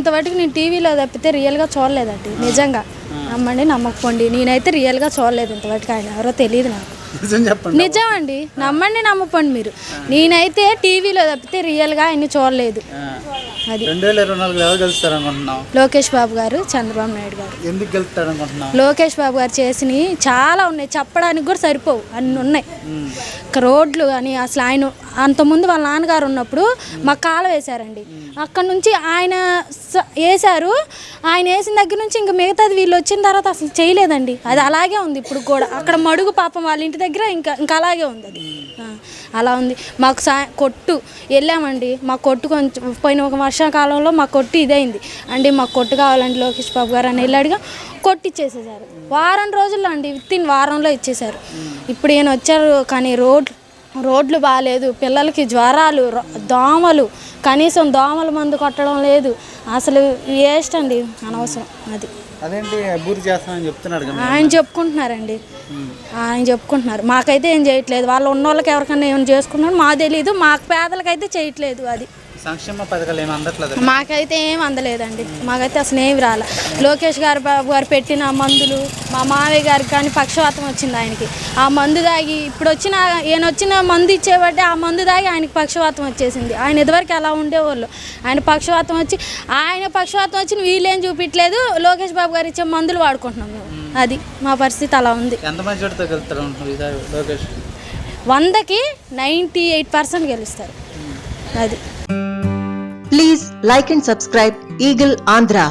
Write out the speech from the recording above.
ఇంతవరకు నేను టీవీలో తప్పితే రియల్గా చూడలేదండి నిజంగా. నమ్మండి నమ్మకపోండి నేనైతే రియల్గా చూడలేదు ఇంతవరకు ఆయన ఎవరో తెలియదు నాకు. నిజం అండి నమ్మండి నమ్మపోండి మీరు. నేనైతే టీవీలో తప్పితే రియల్గా ఆయన చూడలేదు. అది. రెండు వేల ఇరవై నాలుగులో ఎవరు గెలుస్తారు అనుకుంటున్నాం లోకేష్ బాబు గారు చంద్రబాబు నాయుడు గారు. ఎందుకు గెలుస్తారు లోకేష్ బాబు గారు చేసినవి చాలా ఉన్నాయి చెప్పడానికి కూడా సరిపోవు. అన్ని ఉన్నాయి. రోడ్లు కానీ అసలు ఆయన అంతకుముందు వాళ్ళ నాన్నగారు ఉన్నప్పుడు మాకు కాలు వేశారండి. అక్కడ నుంచి ఆయన స- వేశారు. ఆయన వేసిన దగ్గర నుంచి ఇంకా మిగతాది వీళ్ళు వచ్చిన తర్వాత అసలు చేయలేదండి. అది అలాగే ఉంది ఇప్పుడు కూడా. అక్కడ మడుగు పాపం వాళ్ళ ఇంటి దగ్గర ఇంకా ఇంకా అలాగే ఉంది అది. అలా ఉంది. మాకు సా కొట్టు వెళ్ళామండి. మా కొట్టు కొంచెం పోయిన ఒక వర్షాకాలంలో మా కొట్టు ఇదైంది. అండి మాకు కొట్టు కావాలండి లోకేష్ బాబు గారు అని వెళ్ళాడుగా కొట్టి ఇచ్చేసేసారు. వారం రోజుల్లో అండి విత్ ఇన్ వారంలో ఇచ్చేసారు. ఇప్పుడు ఈయన వచ్చారు కానీ రోడ్లు రోడ్లు బాగాలేదు పిల్లలకి జ్వరాలు దోమలు కనీసం దోమల మందు కొట్టడం లేదు. అసలు వేస్ట్ అండి అనవసరం అది. అదేంటి అభివృద్ధి చేస్తామని చెప్తున్నాడు ఆయన చెప్పుకుంటున్నారండి. ఆయన చెప్పుకుంటున్నారు. మాకైతే ఏం చేయట్లేదు. వాళ్ళు ఉన్న వాళ్ళకి ఎవరికైనా ఏమైనా చేసుకున్నారు మాకు తెలీదు. మాకు పేదలకైతే చేయట్లేదు అది. సంక్షేమ పథకాలు ఏమి అందట్లేదు? మాకైతే ఏం అందలేదండి. మాకైతే అసలు ఏమి రాలే. లోకేష్ గారు బాబు గారు పెట్టిన మందులు మా మావయ్య గారికి కానీ పక్షవాతం వచ్చింది ఆయనకి. ఆ మందు తాగి ఇప్పుడు వచ్చిన ఈయన వచ్చిన మందు ఇచ్చేబట్టి ఆ మందు తాగి ఆయనకి పక్షవాతం వచ్చేసింది. ఆయన ఇదివరకు అలా ఉండేవాళ్ళు. ఆయన పక్షవాతం వచ్చి ఆయన పక్షవాతం వచ్చి వీళ్ళేం చూపించలేదు లోకేష్ బాబు గారు ఇచ్చే మందులు వాడుకుంటున్నాం మేము. అది మా పరిస్థితి అలా ఉంది. గెలుస్తారు లోకేష్? వందకి నైంటీ ఎయిట్ పర్సెంట్ గెలుస్తారు. అది. Please like and subscribe Eagle Andhra.